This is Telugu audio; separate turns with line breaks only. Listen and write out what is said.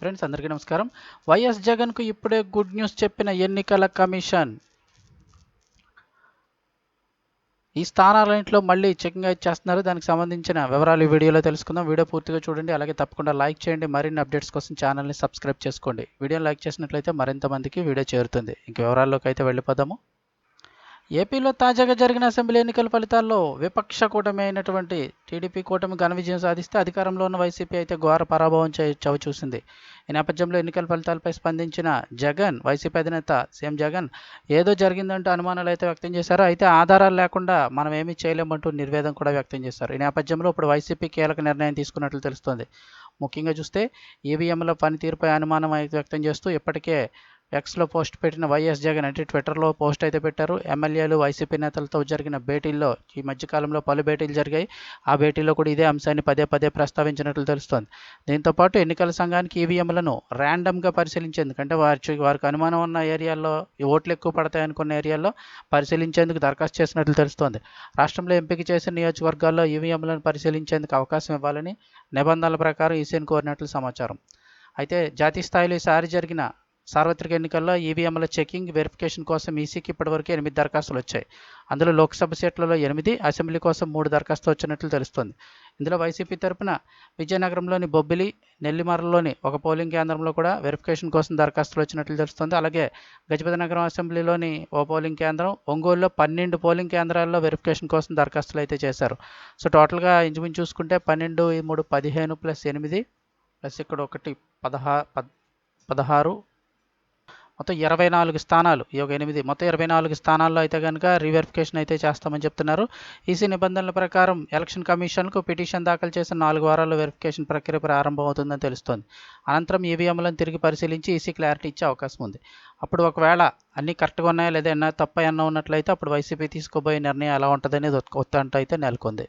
ఫ్రెండ్స్ అందరికీ నమస్కారం. వైఎస్ జగన్కు ఇప్పుడే గుడ్ న్యూస్ చెప్పిన ఎన్నికల కమిషన్. ఈ స్థానాలన్నింటిలో మళ్ళీ చెకింగ్ అయితే చేస్తున్నారు. దానికి సంబంధించిన వివరాలు ఈ వీడియోలో తెలుసుకుందాం. వీడియో పూర్తిగా చూడండి. అలాగే తప్పకుండా లైక్ చేయండి. మరిన్ని అప్డేట్స్ కోసం ఛానల్ని సబ్స్క్రైబ్ చేసుకోండి. వీడియోని లైక్ చేసినట్లయితే మరింత మందికి వీడియో చేరుతుంది. ఇంక వివరాల్లోకి అయితే వెళ్ళిపోదాము. ఏపీలో తాజాగా జరిగిన అసెంబ్లీ ఎన్నికల ఫలితాల్లో విపక్ష కూటమి అయినటువంటి టీడీపీ కూటమి ఘన విజయం సాధిస్తే అధికారంలో ఉన్న వైసీపీ అయితే ఘోర పరాభవం చే చవిచూసింది ఈ నేపథ్యంలో ఎన్నికల ఫలితాలపై స్పందించిన జగన్ వైసీపీ అధినేత సీఎం జగన్ ఏదో జరిగిందంటూ అనుమానాలు అయితే వ్యక్తం చేశారు. అయితే ఆధారాలు లేకుండా మనం ఏమీ చేయలేమంటూ నిర్వేదం కూడా వ్యక్తం చేశారు. ఈ నేపథ్యంలో ఇప్పుడు వైసీపీ కీలక నిర్ణయం తీసుకున్నట్లు తెలుస్తోంది. ముఖ్యంగా చూస్తే ఈవీఎంల పనితీరుపై అనుమానం అయితే వ్యక్తం చేస్తూ ఇప్పటికే ఎక్స్లో పోస్ట్ పెట్టిన వైఎస్ జగన్ అంటే ట్విట్టర్లో పోస్ట్ అయితే పెట్టారు. ఎమ్మెల్యేలు వైసీపీ నేతలతో జరిగిన భేటీల్లో ఈ మధ్యకాలంలో పలు భేటీలు జరిగాయి. ఆ భేటీలో కూడా ఇదే అంశాన్ని పదే పదే ప్రస్తావించినట్లు తెలుస్తోంది. దీంతోపాటు ఎన్నికల సంఘానికి ఈవీఎంలను ర్యాండమ్గా పరిశీలించేందుకు అంటే వారి వారికి అనుమానం ఉన్న ఏరియాల్లో ఈ ఓట్లు ఎక్కువ పడతాయి అనుకున్న ఏరియాల్లో పరిశీలించేందుకు దరఖాస్తు చేసినట్లు తెలుస్తోంది. రాష్ట్రంలో ఎంపిక చేసిన నియోజకవర్గాల్లో ఈవీఎంలను పరిశీలించేందుకు అవకాశం ఇవ్వాలని నిబంధనల ప్రకారం ఈసీని కోరినట్లు సమాచారం. అయితే జాతీయ స్థాయిలో ఈసారి జరిగిన సార్వత్రిక ఎన్నికల్లో ఈవీఎంల చెకింగ్ వెరిఫికేషన్ కోసం ఈసీకి ఇప్పటివరకు ఎనిమిది దరఖాస్తులు వచ్చాయి. అందులో లోక్సభ సీట్లలో ఎనిమిది అసెంబ్లీ కోసం మూడు దరఖాస్తులు వచ్చినట్లు తెలుస్తోంది. ఇందులో వైసీపీ తరపున విజయనగరంలోని బొబ్బిలి నెల్లిమర్రలోని ఒక పోలింగ్ కేంద్రంలో కూడా వెరిఫికేషన్ కోసం దరఖాస్తులు వచ్చినట్లు తెలుస్తోంది. అలాగే గజపతి నగరం అసెంబ్లీలోని ఓ పోలింగ్ కేంద్రం ఒంగోలులో పన్నెండు పోలింగ్ కేంద్రాల్లో వెరిఫికేషన్ కోసం దరఖాస్తులు అయితే చేశారు. సో టోటల్గా ఇంచుమించు చూసుకుంటే పన్నెండు మూడు పదిహేను ప్లస్ ఎనిమిది ప్లస్ ఇక్కడ ఒకటి పదహా పదహారు మొత్తం ఇరవై నాలుగు స్థానాలు. ఈ ఒక ఎనిమిది. మొత్తం ఇరవై నాలుగు స్థానాల్లో అయితే కనుక రీవెరిఫికేషన్ అయితే చేస్తామని చెప్తున్నారు. ఈసీ నిబంధనల ప్రకారం ఎలక్షన్ కమిషన్కు పిటిషన్ దాఖలు చేసిన నాలుగు వారాల్లో వెరిఫికేషన్ ప్రక్రియ ప్రారంభమవుతుందని తెలుస్తోంది. అనంతరం ఈవీఎంలను తిరిగి పరిశీలించి ఈసీ క్లారిటీ ఇచ్చే అవకాశం ఉంది. అప్పుడు ఒకవేళ అన్నీ కరెక్ట్గా ఉన్నాయా లేదా ఏమన్నా తప్ప ఎన్న ఉన్నట్లయితే అప్పుడు వైసీపీ తీసుకోబోయే నిర్ణయం ఎలా ఉంటుందనేది ఉత్కంఠ అయితే నెలకొంది.